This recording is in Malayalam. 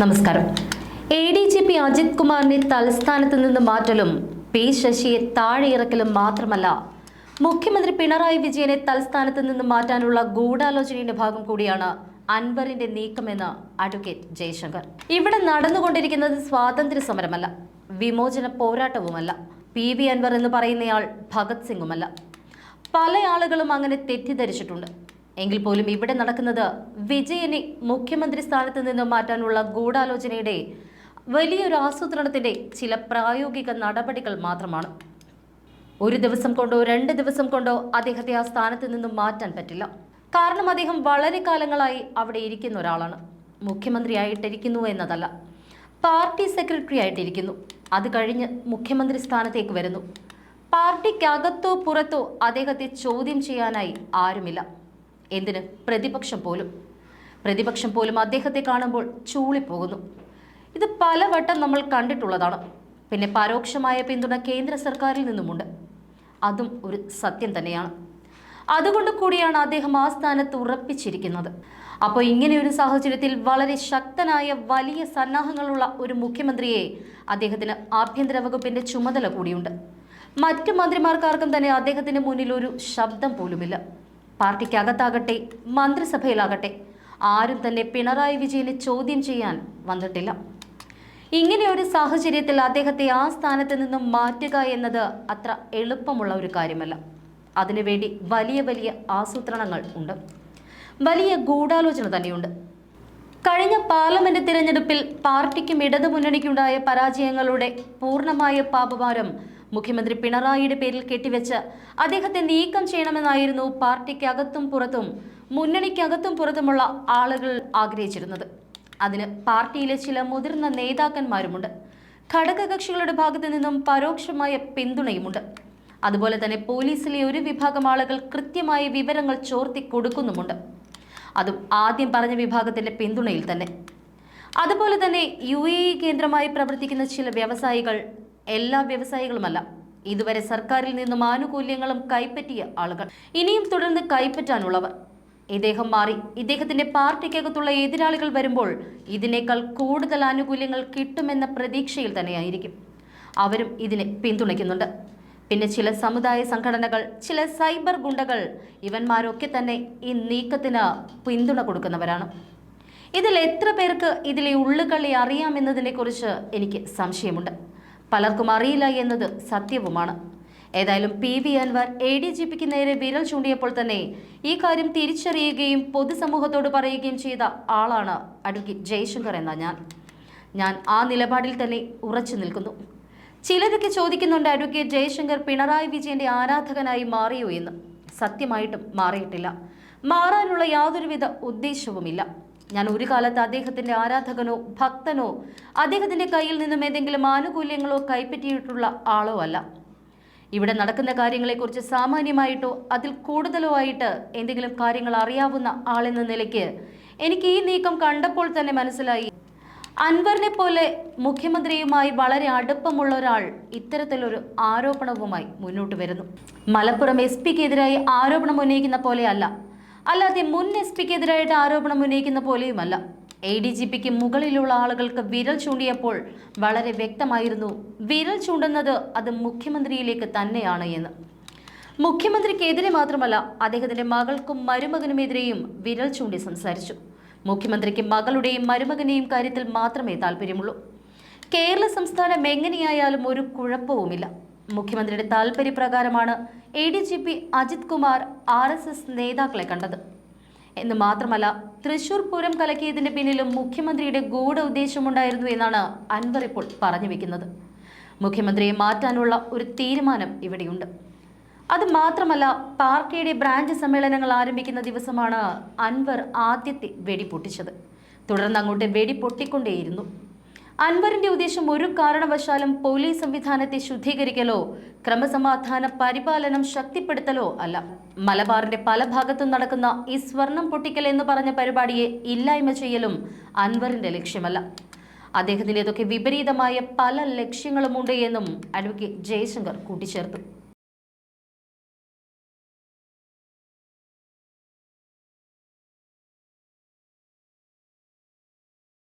നമസ്കാരം. A D G P Ajith കുമാറിനെ തലസ്ഥാനത്ത് നിന്ന് മാറ്റലും പി ശശിയെ താഴെയിറക്കലും മാത്രമല്ല മുഖ്യമന്ത്രി പിണറായി വിജയനെ തലസ്ഥാനത്ത് നിന്ന് മാറ്റാനുള്ള ഗൂഢാലോചനയുടെ ഭാഗം കൂടിയാണ് അൻവറിന്റെ നീക്കമെന്ന് അഡ്വക്കേറ്റ് ജയശങ്കർ. ഇവിടെ നടന്നുകൊണ്ടിരിക്കുന്നത് സ്വാതന്ത്ര്യ സമരമല്ല വിമോചന പോരാട്ടവുമല്ല. പി വി അൻവർ എന്ന് പറയുന്നയാൾ ഭഗത് സിംഗുമല്ല. പല ആളുകളും അങ്ങനെ തെറ്റിദ്ധരിച്ചിട്ടുണ്ട്. എങ്കിൽ പോലും ഇവിടെ നടക്കുന്നത് വിജയനെ മുഖ്യമന്ത്രി സ്ഥാനത്ത് നിന്നും മാറ്റാനുള്ള ഗൂഢാലോചനയുടെ വലിയൊരു ആസൂത്രണത്തിന്റെ ചില പ്രായോഗിക നടപടികൾ മാത്രമാണ്. ഒരു ദിവസം കൊണ്ടോ രണ്ട് ദിവസം കൊണ്ടോ അദ്ദേഹത്തെ ആ സ്ഥാനത്ത് നിന്നും മാറ്റാൻ പറ്റില്ല. കാരണം അദ്ദേഹം വളരെ കാലങ്ങളായി അവിടെ ഇരിക്കുന്ന ഒരാളാണ്. മുഖ്യമന്ത്രിയായിട്ടിരിക്കുന്നു എന്നതല്ല. പാർട്ടി സെക്രട്ടറി ആയിട്ടിരിക്കുന്നു അത് കഴിഞ്ഞ് മുഖ്യമന്ത്രി സ്ഥാനത്തേക്ക് വരുന്നു. പാർട്ടിക്കകത്തോ പുറത്തോ അദ്ദേഹത്തെ ചോദ്യം ചെയ്യാനായി ആരുമില്ല. എന്തിന്? പ്രതിപക്ഷം പോലും. പ്രതിപക്ഷം പോലും അദ്ദേഹത്തെ കാണുമ്പോൾ ചൂളിപ്പോകുന്നു. ഇത് പലവട്ടം നമ്മൾ കണ്ടിട്ടുള്ളതാണ്. പിന്നെ പരോക്ഷമായ പിന്തുണ കേന്ദ്ര സർക്കാരിൽ നിന്നുമുണ്ട്. അതും ഒരു സത്യം തന്നെയാണ്. അതുകൊണ്ട് കൂടിയാണ് അദ്ദേഹം ആ സ്ഥാനത്ത് ഉറപ്പിച്ചിരിക്കുന്നത്. അപ്പോൾ ഇങ്ങനെ ഒരു സാഹചര്യത്തിൽ വളരെ ശക്തനായ വലിയ സന്നാഹങ്ങളുള്ള ഒരു മുഖ്യമന്ത്രിയെ അദ്ദേഹത്തിന് ആഭ്യന്തര വകുപ്പിന്റെ ചുമതല കൂടിയുണ്ട്. മറ്റു മന്ത്രിമാർക്കാർക്കും തന്നെ അദ്ദേഹത്തിന് മുന്നിൽ ഒരു ശബ്ദം പോലുമില്ല. പാർട്ടിക്കകത്താകട്ടെ മന്ത്രിസഭയിലാകട്ടെ. ആരും തന്നെ പിണറായി വിജയനെ ചോദ്യം ചെയ്യാൻ വന്നിട്ടില്ല. ഇങ്ങനെ ഒരു സാഹചര്യത്തിൽ അദ്ദേഹത്തെ ആ സ്ഥാനത്ത് നിന്നും മാറ്റുക എന്നത് അത്ര എളുപ്പമുള്ള ഒരു കാര്യമല്ല. അതിനുവേണ്ടി വലിയ വലിയ ആസൂത്രണങ്ങൾ ഉണ്ട്. വലിയ ഗൂഢാലോചന തന്നെയുണ്ട്. കഴിഞ്ഞ പാർലമെന്റ് തിരഞ്ഞെടുപ്പിൽ പാർട്ടിക്കും ഇടതുമുന്നണിക്കുണ്ടായ പരാജയങ്ങളുടെ പൂർണമായ പാപഭാരം മുഖ്യമന്ത്രി പിണറായിയുടെ പേരിൽ കെട്ടിവെച്ച് അദ്ദേഹത്തെ നീക്കം ചെയ്യണമെന്നായിരുന്നു പാർട്ടിക്കകത്തും പുറത്തും മുന്നണിക്കകത്തും പുറത്തുമുള്ള ആളുകൾ ആഗ്രഹിച്ചിരുന്നത്. അതിന് പാർട്ടിയിലെ ചില മുതിർന്ന നേതാക്കന്മാരുമുണ്ട്. ഘടകകക്ഷികളുടെ ഭാഗത്തു നിന്നും പരോക്ഷമായ പിന്തുണയുമുണ്ട്. അതുപോലെ തന്നെ പോലീസിലെ ഒരു വിഭാഗം ആളുകൾ കൃത്യമായ വിവരങ്ങൾ ചോർത്തി കൊടുക്കുന്നുമുണ്ട്. അതും ആദ്യം പറഞ്ഞ വിഭാഗത്തിന്റെ പിന്തുണയിൽ തന്നെ. അതുപോലെ തന്നെ യു എ കേന്ദ്രമായി പ്രവർത്തിക്കുന്ന ചില വ്യവസായികൾ എല്ലാ വ്യവസായികളുമല്ല. ഇതുവരെ സർക്കാരിൽ നിന്നും ആനുകൂല്യങ്ങളും കൈപ്പറ്റിയ ആളുകൾ. ഇനിയും തുടർന്ന് കൈപ്പറ്റാനുള്ളവർ. ഇദ്ദേഹം മാറി. ഇദ്ദേഹത്തിന്റെ പാർട്ടിക്കകത്തുള്ള എതിരാളികൾ വരുമ്പോൾ ഇതിനേക്കാൾ കൂടുതൽ ആനുകൂല്യങ്ങൾ കിട്ടുമെന്ന പ്രതീക്ഷയിൽ തന്നെയായിരിക്കും. അവരും ഇതിനെ പിന്തുണയ്ക്കുന്നുണ്ട്. പിന്നെ ചില സമുദായ സംഘടനകൾ ചില സൈബർ ഗുണ്ടകൾ ഇവന്മാരൊക്കെ തന്നെ ഈ നീക്കത്തിന് പിന്തുണ കൊടുക്കുന്നവരാണ്. ഇതിൽ എത്ര പേർക്ക് ഇതിലെ ഉള്ളുകളി അറിയാമെന്നതിനെക്കുറിച്ച് എനിക്ക് സംശയമുണ്ട്. പലർക്കും അറിയില്ല എന്നത് സത്യവുമാണ്. ഏതായാലും P V Anwar A D G പിക്ക് നേരെ വിരൽ ചൂണ്ടിയപ്പോൾ തന്നെ ഈ കാര്യം തിരിച്ചറിയുകയും പൊതുസമൂഹത്തോട് പറയുകയും ചെയ്ത ആളാണ് അഡ്വക്കേറ്റ് ജയശങ്കർ എന്ന ഞാൻ. ഞാൻ ആ നിലപാടിൽ തന്നെ ഉറച്ചു നിൽക്കുന്നു. ചിലരൊക്കെ ചോദിക്കുന്നുണ്ട് അഡ്വക്കേറ്റ് ജയശങ്കർ പിണറായി വിജയന്റെ ആരാധകനായി മാറിയോ എന്ന്. സത്യമായിട്ടും മാറിയിട്ടില്ല. മാറാനുള്ള യാതൊരുവിധ ഉദ്ദേശവുമില്ല. ഞാൻ ഒരു കാലത്ത് അദ്ദേഹത്തിന്റെ ആരാധകനോ ഭക്തനോ അദ്ദേഹത്തിന്റെ കയ്യിൽ നിന്നും ഏതെങ്കിലും ആനുകൂല്യങ്ങളോ കൈപ്പറ്റിയിട്ടുള്ള ആളോ അല്ല. ഇവിടെ നടക്കുന്ന കാര്യങ്ങളെക്കുറിച്ച് സാമാന്യമായിട്ടോ അതിൽ കൂടുതലോ ആയിട്ട് എന്തെങ്കിലും കാര്യങ്ങൾ അറിയാവുന്ന ആളെന്ന നിലയ്ക്ക് എനിക്ക് ഈ നീക്കം കണ്ടപ്പോൾ തന്നെ മനസ്സിലായി. അൻവറിനെ പോലെ മുഖ്യമന്ത്രിയുമായി വളരെ അടുപ്പമുള്ള ഒരാൾ ഇത്തരത്തിലൊരു ആരോപണവുമായി മുന്നോട്ട് വരുന്നു. മലപ്പുറം എസ് പിക്കെതിരായി ആരോപണം ഉന്നയിക്കുന്ന പോലെയല്ല അല്ലാതെ മുൻ എസ് പിക്കെതിരായിട്ട് ആരോപണം ഉന്നയിക്കുന്ന പോലെയുമല്ല. എ ഡി ജി പിക്ക് മുകളിലുള്ള ആളുകൾക്ക് വിരൽ ചൂണ്ടിയപ്പോൾ വളരെ വ്യക്തമായിരുന്നു വിരൽ ചൂണ്ടുന്നത് അത് മുഖ്യമന്ത്രിയിലേക്ക് തന്നെയാണ് എന്ന്. മുഖ്യമന്ത്രിക്കെതിരെ മാത്രമല്ല അദ്ദേഹത്തിന്റെ മകൾക്കും മരുമകനുമെതിരെയും വിരൽ ചൂണ്ടി സംസാരിച്ചു. മുഖ്യമന്ത്രിക്ക് മകളുടെയും മരുമകനെയും കാര്യത്തിൽ മാത്രമേ താല്പര്യമുള്ളൂ. കേരള സംസ്ഥാനം എങ്ങനെയായാലും ഒരു കുഴപ്പവുമില്ല. മുഖ്യമന്ത്രിയുടെ താല്പര്യപ്രകാരമാണ് A D G P Ajith Kumar R S S നേതാക്കളെ കണ്ടത്. എന്ന് മാത്രമല്ല തൃശൂർ പൂരം കലക്കിയതിന്റെ പിന്നിലും മുഖ്യമന്ത്രിയുടെ ഗൂഢ ഉദ്ദേശമുണ്ടായിരുന്നു എന്നാണ് അൻവർ ഇപ്പോൾ പറഞ്ഞു വെക്കുന്നത്. മുഖ്യമന്ത്രിയെ മാറ്റാനുള്ള ഒരു തീരുമാനം ഇവിടെയുണ്ട്. അത് മാത്രമല്ല പാർട്ടിയുടെ ബ്രാഞ്ച് സമ്മേളനങ്ങൾ ആരംഭിക്കുന്ന ദിവസമാണ് അൻവർ ആദ്യത്തെ വെടി പൊട്ടിച്ചത്. തുടർന്ന് അങ്ങോട്ട് വെടി പൊട്ടിക്കൊണ്ടേയിരുന്നു. അൻവറിന്റെ ഉദ്ദേശം ഒരു കാരണവശാലും പോലീസ് സംവിധാനത്തെ ശുദ്ധീകരിക്കലോ ക്രമസമാധാന പരിപാലനം ശക്തിപ്പെടുത്തലോ അല്ല. മലബാറിന്റെ പല ഭാഗത്തും നടക്കുന്ന ഈ സ്വർണം പൊട്ടിക്കൽ എന്ന് പറഞ്ഞ പരിപാടിയെ ഇല്ലായ്മ ചെയ്യലും അൻവറിന്റെ ലക്ഷ്യമല്ല. അദ്ദേഹത്തിന്റെതൊക്കെ വിപരീതമായ പല ലക്ഷ്യങ്ങളുമുണ്ട് എന്നും അഡ്വക്കേറ്റ് ജയശങ്കർ കൂട്ടിച്ചേർത്തു.